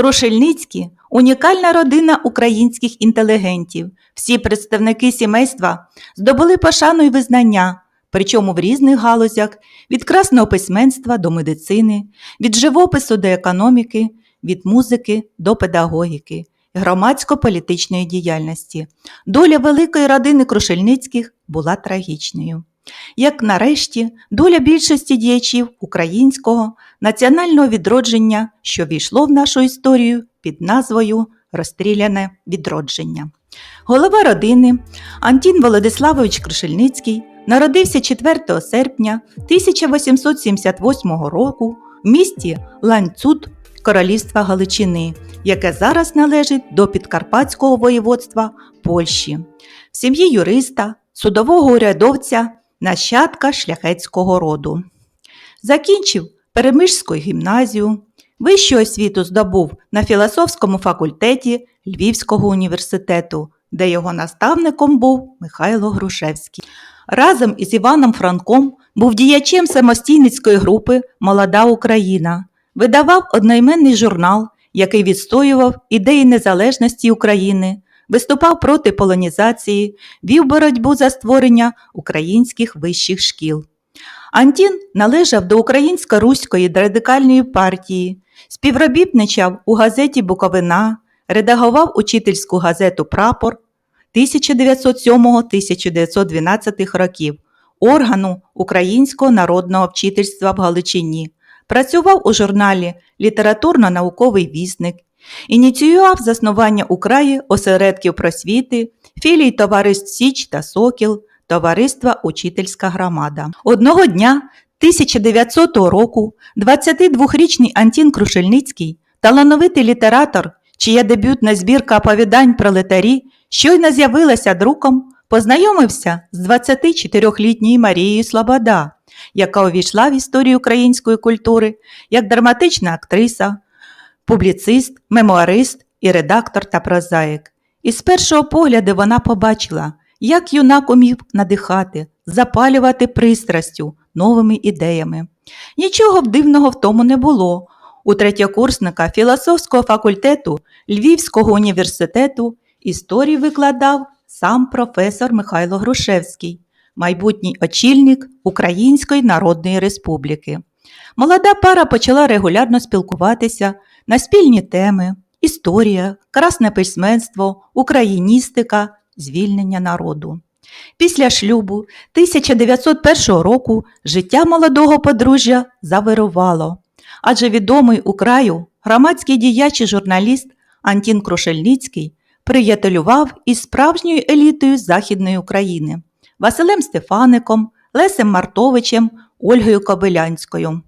Крушельницькі унікальна родина українських інтелігентів. Всі представники сімейства здобули пошану і визнання, причому в різних галузях від красного письменства до медицини, від живопису до економіки, від музики до педагогіки, громадсько-політичної діяльності. Доля великої родини Крушельницьких була трагічною. Як нарешті доля більшості діячів українського національного відродження, що війшло в нашу історію під назвою Розстріляне відродження. Голова родини Антін Володиславович Крушельницький народився 4 серпня 1878 року в місті Ланцут Королівства Галичини, яке зараз належить до Підкарпатського воєводства Польщі, в сім'ї юриста, судового урядовця, нащадка шляхетського роду. Закінчив Перемишську гімназію, вищу освіту здобув на філософському факультеті Львівського університету, де його наставником був Михайло Грушевський. Разом із Іваном Франком був діячем самостійницької групи Молода Україна, видавав одноіменний журнал, який відстоював ідеї незалежності України, виступав проти полонізації, вів боротьбу за створення українських вищих шкіл. Антін належав до Українсько-Руської радикальної партії, співробітничав у газеті Буковина, редагував учительську газету Прапор 1907-1912 років, органу Українського народного вчительства в Галичині, працював у журналі Літературно-науковий вісник, ініціював заснування у краї осередків просвіти, філій товариств Січ та Сокіл, Товариства Учительська громада. Одного дня 1900 року 22-річний Антін Крушельницький, талановитий літератор, чия дебютна збірка оповідань пролетарі щойно з'явилася друком, познайомився з 24-літньою Марією Слобода, яка увійшла в історію української культури як драматична актриса, публіцист, мемуарист і редактор та прозаїк. І з першого погляду вона побачила, як юнак умів надихати, запалювати пристрастю новими ідеями. Нічого дивного в тому не було. У третєкурсника філософського факультету Львівського університету історію викладав сам професор Михайло Грушевський, майбутній очільник Української Народної Республіки. Молода пара почала регулярно спілкуватися на спільні теми історія, красне письменство, україністика, звільнення народу. Після шлюбу 1901 року життя молодого подружжя завирувало, адже відомий у краю громадський діяч і журналіст Антін Крушельницький приятелював із справжньою елітою Західної України Василем Стефаником, Лесем Мартовичем, Ольгою Кобилянською.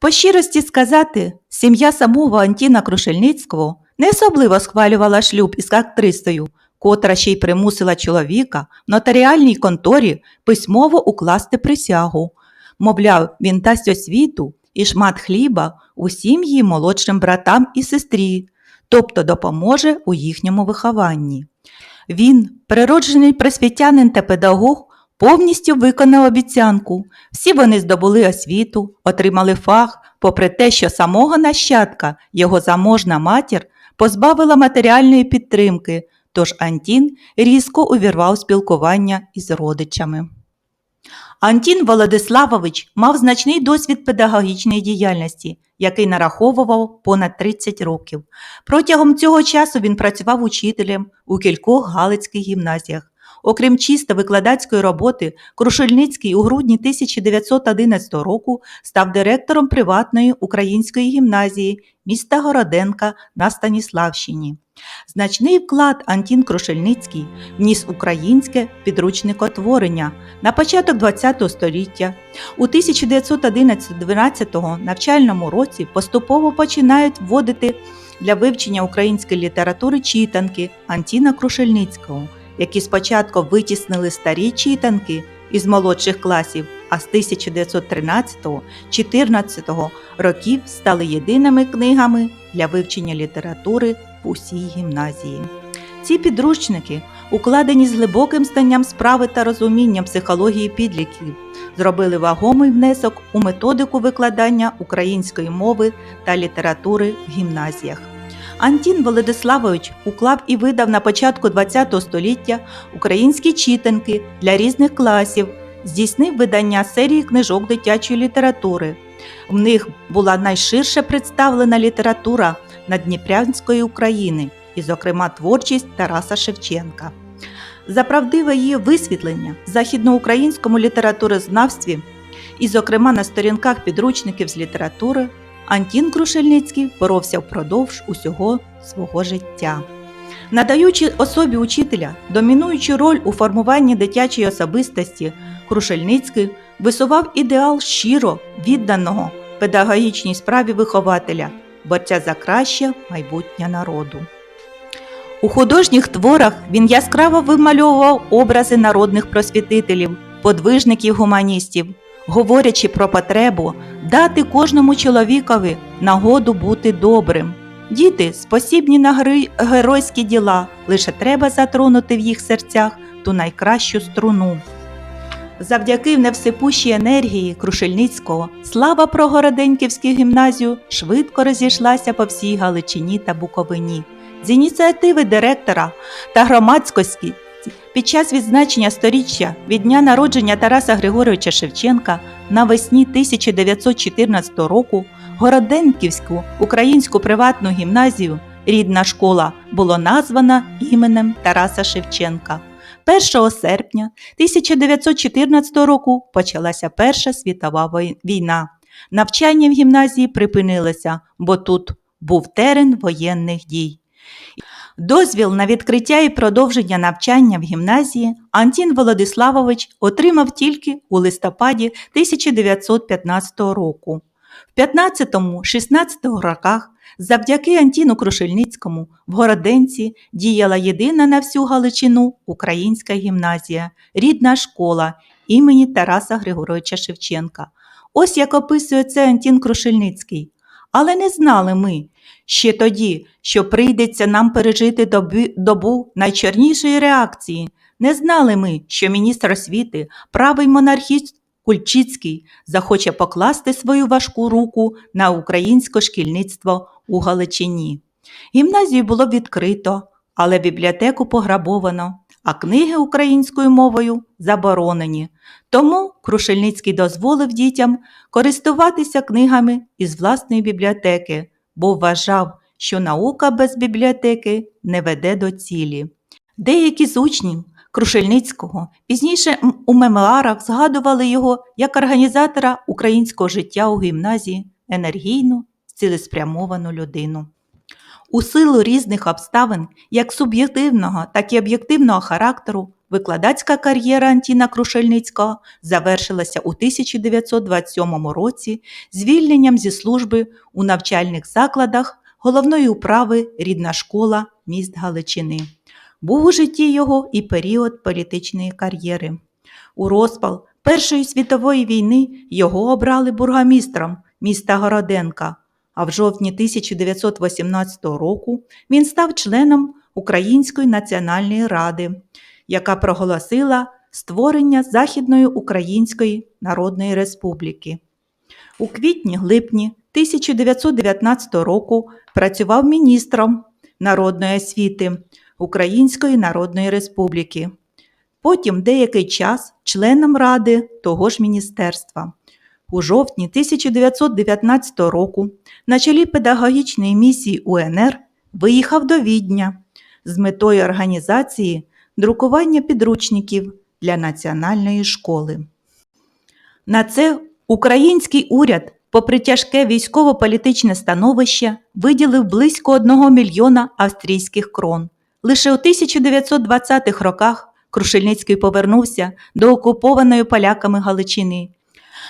По щирості сказати, сім'я самого Антіна Крушельницького не особливо схвалювала шлюб із актрисою, котра ще й примусила чоловіка в нотаріальній конторі письмово укласти присягу. Мовляв, він дасть освіту і шмат хліба усім її молодшим братам і сестрі, тобто допоможе у їхньому вихованні. Він, природжений просвітянин та педагог, повністю виконав обіцянку. Всі вони здобули освіту, отримали фах, попри те, що самого нащадка, його заможна матір, позбавила матеріальної підтримки, тож Антін різко увірвав спілкування із родичами. Антін Володиславович мав значний досвід педагогічної діяльності, який нараховував понад 30 років. Протягом цього часу він працював учителем у кількох галицьких гімназіях. Окрім чисто викладацької роботи, Крушельницький у грудні 1911 року став директором приватної української гімназії міста Городенка на Станіславщині. Значний вклад Антін Крушельницький вніс українське підручникотворення на початок ХХ століття. У 1911-12 навчальному році поступово починають вводити для вивчення української літератури читанки Антіна Крушельницького, які спочатку витіснили старі читанки із молодших класів, а з 1913-14 років стали єдиними книгами для вивчення літератури в усій гімназії. Ці підручники, укладені з глибоким станням справи та розумінням психології підлітків, зробили вагомий внесок у методику викладання української мови та літератури в гімназіях. Антін Володиславович уклав і видав на початку ХХ століття українські читанки для різних класів, здійснив видання серії книжок дитячої літератури. В них була найширше представлена література Надніпрянської України, і, зокрема, творчість Тараса Шевченка. За правдиве її висвітлення в західноукраїнському літературознавстві, і, зокрема, на сторінках підручників з літератури, Антін Крушельницький боровся впродовж усього свого життя. Надаючи особі учителя домінуючу роль у формуванні дитячої особистості, Крушельницький висував ідеал щиро відданого педагогічній справі вихователя, борця за краще майбутнє народу. У художніх творах він яскраво вимальовував образи народних просвітителів, подвижників гуманістів, говорячи про потребу дати кожному чоловікові нагоду бути добрим. Діти спосібні на геройські діла, лише треба затронути в їх серцях ту найкращу струну. Завдяки невсипущій енергії Крушельницького слава про Городенківську гімназію швидко розійшлася по всій Галичині та Буковині. З ініціативи директора та громадськості під час відзначення сторіччя від дня народження Тараса Григоровича Шевченка навесні 1914 року Городенківську українську приватну гімназію Рідна школа було названо іменем Тараса Шевченка. 1 серпня 1914 року почалася Перша світова війна. Навчання в гімназії припинилося, бо тут був терен воєнних дій. Дозвіл на відкриття і продовження навчання в гімназії Антін Володиславович отримав тільки у листопаді 1915 року. В 15-16 роках завдяки Антіну Крушельницькому в Городенці діяла єдина на всю Галичину українська гімназія, рідна школа імені Тараса Григоровича Шевченка. Ось як описує це Антін Крушельницький. Але не знали ми ще тоді, що прийдеться нам пережити добу найчорнішої реакції. Не знали ми, що міністр освіти, правий монархіст Кульчицький, захоче покласти свою важку руку на українське шкільництво у Галичині. Гімназію було відкрито, але бібліотеку пограбовано, а книги українською мовою заборонені. Тому Крушельницький дозволив дітям користуватися книгами із власної бібліотеки, бо вважав, що наука без бібліотеки не веде до цілі. Деякі з учнів Крушельницького пізніше у мемуарах згадували його як організатора українського життя у гімназії, енергійну, цілеспрямовану людину. У силу різних обставин, як суб'єктивного, так і об'єктивного характеру, викладацька кар'єра Антіна Крушельницького завершилася у 1927 році звільненням зі служби у навчальних закладах головної управи рідна школа міст Галичини. Був у житті його і період політичної кар'єри. У розпал Першої світової війни його обрали бургомістром міста Городенка, а в жовтні 1918 року він став членом Української національної ради, яка проголосила створення Західної Української Народної Республіки. У квітні-липні 1919 року працював міністром народної освіти Української Народної Республіки. Потім деякий час членом ради того ж міністерства. У жовтні 1919 року на чолі педагогічної місії УНР виїхав до Відня з метою організації друкування підручників для національної школи. На це український уряд, попри тяжке військово-політичне становище, виділив близько 1 мільйона австрійських крон. Лише у 1920-х роках Крушельницький повернувся до окупованої поляками Галичини.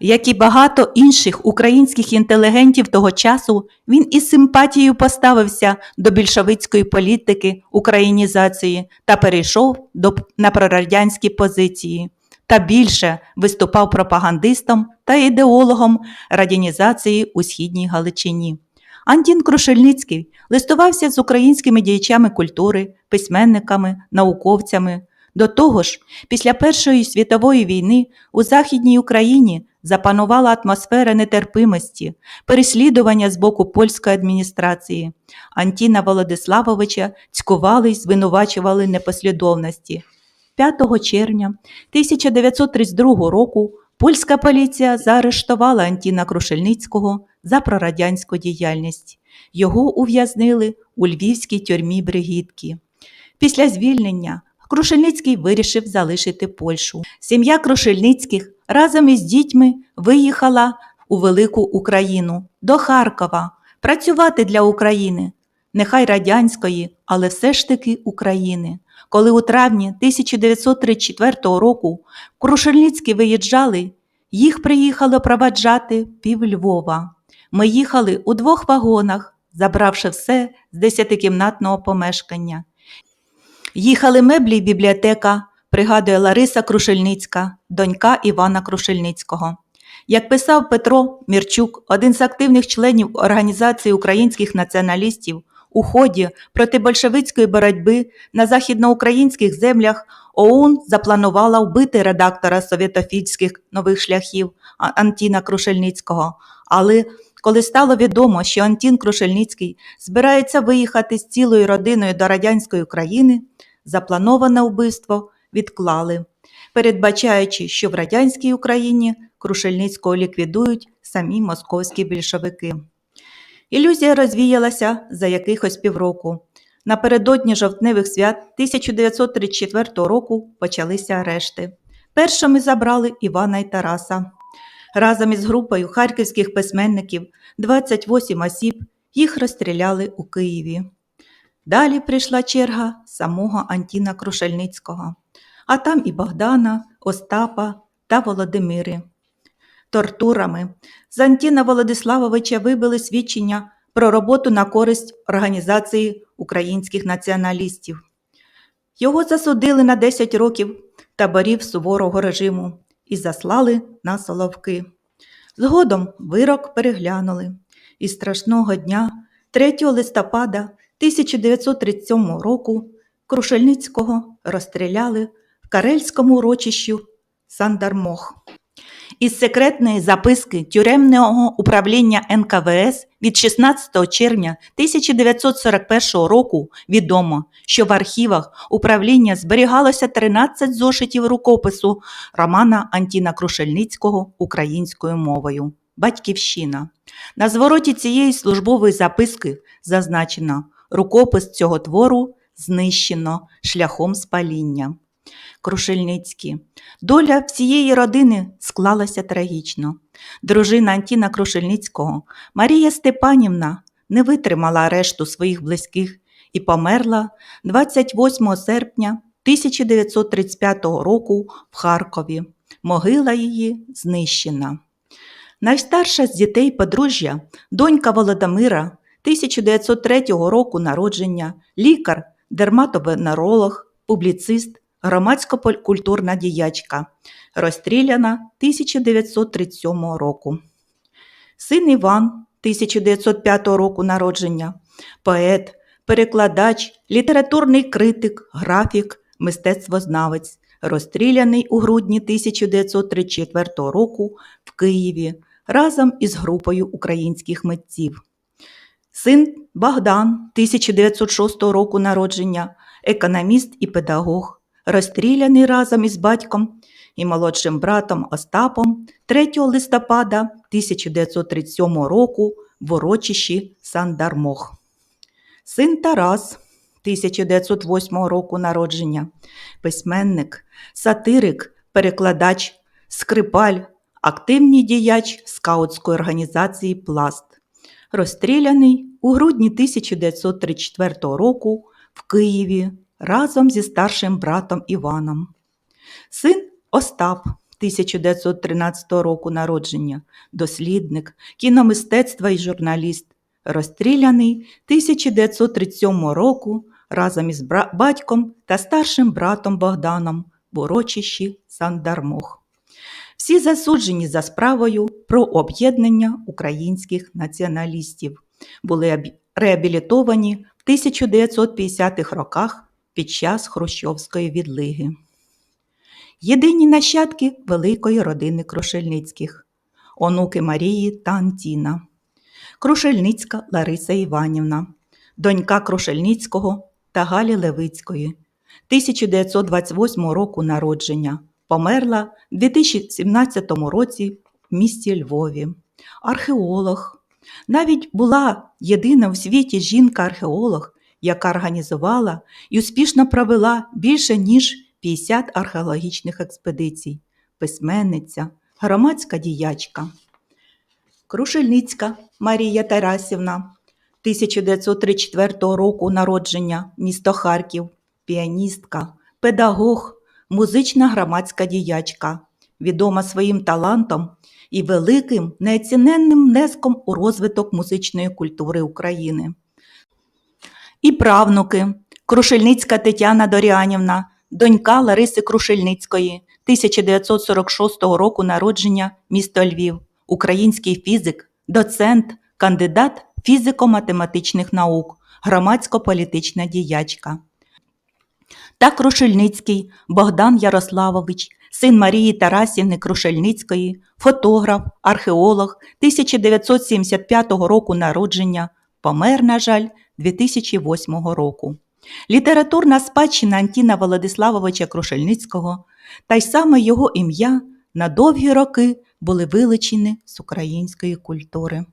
Як і багато інших українських інтелігентів того часу, він із симпатією поставився до більшовицької політики українізації та перейшов до, на прорадянські позиції. Та більше виступав пропагандистом та ідеологом радянізації у східній Галичині. Антін Крушельницький листувався з українськими діячами культури, письменниками, науковцями, До того ж, після Першої світової війни у Західній Україні запанувала атмосфера нетерпимості, переслідування з боку польської адміністрації. Антіна Володиславовича цькували й звинувачували непослідовності. 5 червня 1932 року польська поліція заарештувала Антіна Крушельницького за прорадянську діяльність. Його ув'язнили у львівській тюрмі Бригітки. Після звільнення Крушельницький вирішив залишити Польщу. Сім'я Крушельницьких разом із дітьми виїхала у велику Україну до Харкова працювати для України, нехай радянської, але все ж таки України. Коли у травні 1934 року Крушельницькі виїжджали, їх приїхало проваджати пів Львова. Ми їхали у двох вагонах, забравши все з десятикімнатного помешкання. Їхали меблі й бібліотека, пригадує Лариса Крушельницька, донька Івана Крушельницького. Як писав Петро Мірчук, один з активних членів Організації українських націоналістів, у ході протибольшевицької боротьби на західноукраїнських землях ОУН запланувала вбити редактора совєтофільських нових шляхів Антіна Крушельницького. Але коли стало відомо, що Антін Крушельницький збирається виїхати з цілою родиною до радянської України, заплановане вбивство відклали, передбачаючи, що в радянській Україні Крушельницького ліквідують самі московські більшовики. Ілюзія розвіялася за якихось півроку. Напередодні жовтневих свят 1934 року почалися арешти. Першими забрали Івана і Тараса. Разом із групою харківських письменників 28 осіб їх розстріляли у Києві. Далі прийшла черга самого Антіна Крушельницького, а там і Богдана, Остапа та Володимири. Тортурами з Антіна Володиславовича вибили свідчення про роботу на користь Організації українських націоналістів. Його засудили на 10 років таборів суворого режиму і заслали на Соловки. Згодом вирок переглянули. І страшного дня, 3 листопада 1937 року, Крушельницького розстріляли в карельському урочищу Сандармох. Із секретної записки тюремного управління НКВС від 16 червня 1941 року відомо, що в архівах управління зберігалося 13 зошитів рукопису романа Антіна Крушельницького українською мовою Батьківщина. На звороті цієї службової записки зазначено рукопис цього твору знищено шляхом спаління. Крушельницькі. Доля всієї родини склалася трагічно. Дружина Антіна Крушельницького Марія Степанівна не витримала арешту своїх близьких і померла 28 серпня 1935 року в Харкові. Могила її знищена. Найстарша з дітей подружжя, донька Володимира, 1903 року народження, лікар, дерматовенеролог, публіцист, громадсько-культурна діячка, розстріляна 1937 року. Син Іван 1905 року народження, поет, перекладач, літературний критик, графік, мистецтвознавець, розстріляний у грудні 1934 року в Києві разом із групою українських митців. Син Богдан 1906 року народження, економіст і педагог, розстріляний разом із батьком і молодшим братом Остапом 3 листопада 1937 року в урочищі Сандармох. Син Тарас 1908 року народження, письменник, сатирик, перекладач, скрипаль, активний діяч скаутської організації Пласт, розстріляний у грудні 1934 року в Києві разом зі старшим братом Іваном. Син Остап 1913 року народження, дослідник, кіномистецтва і журналіст, розстріляний 1937 року разом із батьком та старшим братом Богданом в урочищі Сандармох. Всі засуджені за справою про об'єднання українських націоналістів були реабілітовані в 1950-х роках під час хрущовської відлиги. Єдині нащадки великої родини Крушельницьких, онуки Марії та Антіна, Крушельницька Лариса Іванівна, донька Крушельницького та Галі Левицької, 1928 року народження, померла в 2017 році в місті Львові. Археолог. Навіть була єдина у світі жінка-археолог, яка організувала і успішно провела більше ніж 50 археологічних експедицій, письменниця, громадська діячка. Крушельницька Марія Тарасівна, 1934 року народження, місто Харків, піаністка, педагог, музична громадська діячка, відома своїм талантом і великим неоціненним внеском у розвиток музичної культури України. І правнуки Крушельницька Тетяна Доріанівна, донька Лариси Крушельницької, 1946 року народження, місто Львів, український фізик, доцент, кандидат фізико-математичних наук, громадсько-політична діячка. Та Крушельницький Богдан Ярославович, син Марії Тарасівни Крушельницької, фотограф, археолог 1975 року народження, помер, на жаль, 2008 року. Літературна спадщина Антіна Володиславовича Крушельницького та й саме його ім'я на довгі роки були вилучені з української культури.